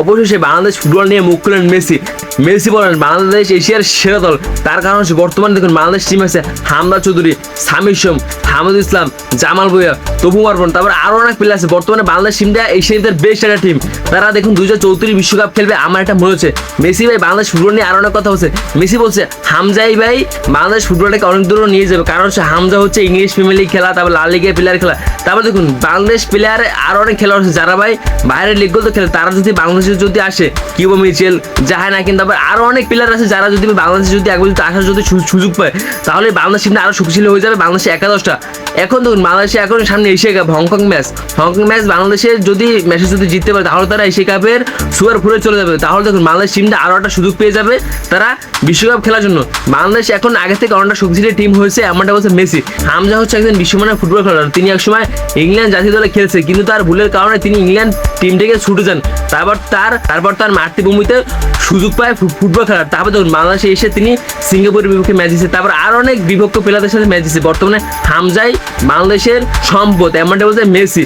অবশেষে বাংলাদেশ ফুটবল নিয়ে মুখ মেসি। মেসি বলেন, বাংলাদেশ এশিয়ার সেরা দল। তার কারণ হচ্ছে বর্তমানে দেখুন, বাংলাদেশ টিম আছে হামদা চৌধুরী, সামির সোম হামিদ ইসলাম, জামাল ভুইয়া, তবু মারবন তারপর আরও অনেক প্লেয়ার আছে। বর্তমানে বাংলাদেশ টিমটা এশিয়াদের বেস্ট একটা টিম তারা দেখুন, দুই হাজার বিশ্বকাপ খেলবে, আমার একটা মনে হচ্ছে। মেসি ভাই, বাংলাদেশ ফুটবল নিয়ে আরও অনেক কথা বলছে। মেসি বলছে হামজাই ভাই, বাংলাদেশ ফুটবলটাকে অনেক দূর নিয়ে যাবে। কারণ হচ্ছে হামজা হচ্ছে ইংলিশ প্রিমিয়ার লিগ খেলা, তারপর লাল লিগের প্লেয়ার খেলা। তারপর দেখুন, বাংলাদেশ প্লেয়ার আরও অনেক খেলোয়াড় আছে। যারা ভাই, বাইরের লিগগুলো খেলে, তারা যদি বাংলাদেশে যদি আসে, কিউবো মিচেল জাহান আকিন তারপর আরও অনেক প্লেয়ার আছে যারা যদি বাংলাদেশে যদি একবার যদি আসার যদি সুযোগ পায়, তাহলে বাংলাদেশ টিমটা আরও শক্তিশালী হয়ে যাবে। বাংলাদেশে একাদশটা। এখন দেখুন, বাংলাদেশে এখন সামনে Asia cup, Hong Kong match Hong Kong match বাংলাদেশের যদি ম্যাচে যদি জিততে পারে, তাহলে তারা এশিয়া কাপের সুয়ার ফুলে চলে যাবে। তাহলে দেখুন, বাংলাদেশ টিমটা আরও একটা সুযোগ পেয়ে যাবে তারা বিশ্বকাপ খেলার জন্য। বাংলাদেশ এখন আগে থেকে অনেকটা শক্তিশালী টিম হয়েছে, এমনটা বলছে মেসি। হামজা হচ্ছে একজন বিশ্বমানের ফুটবল খেলোয়াড়। তিনি একসময় ইংল্যান্ড জাতীয় দলে খেলছে, কিন্তু তার ভুলের কারণে তিনি ইংল্যান্ড টিম থেকে ছুটে যান। তারপর তার তারপর তার মাতৃভূমিতে সুযোগ পায় ফুটবল খেলার। তারপর দেখুন, বাংলাদেশে এসে তিনি সিঙ্গাপুরের বিপক্ষে ম্যাচ দিচ্ছে তারপর আর অনেক বিপক্ষ প্লেয়ারদের সাথে ম্যাচ দিচ্ছে বর্তমানে হামজাই বাংলাদেশের সম্পদ, এমনটা বলছে মেসি।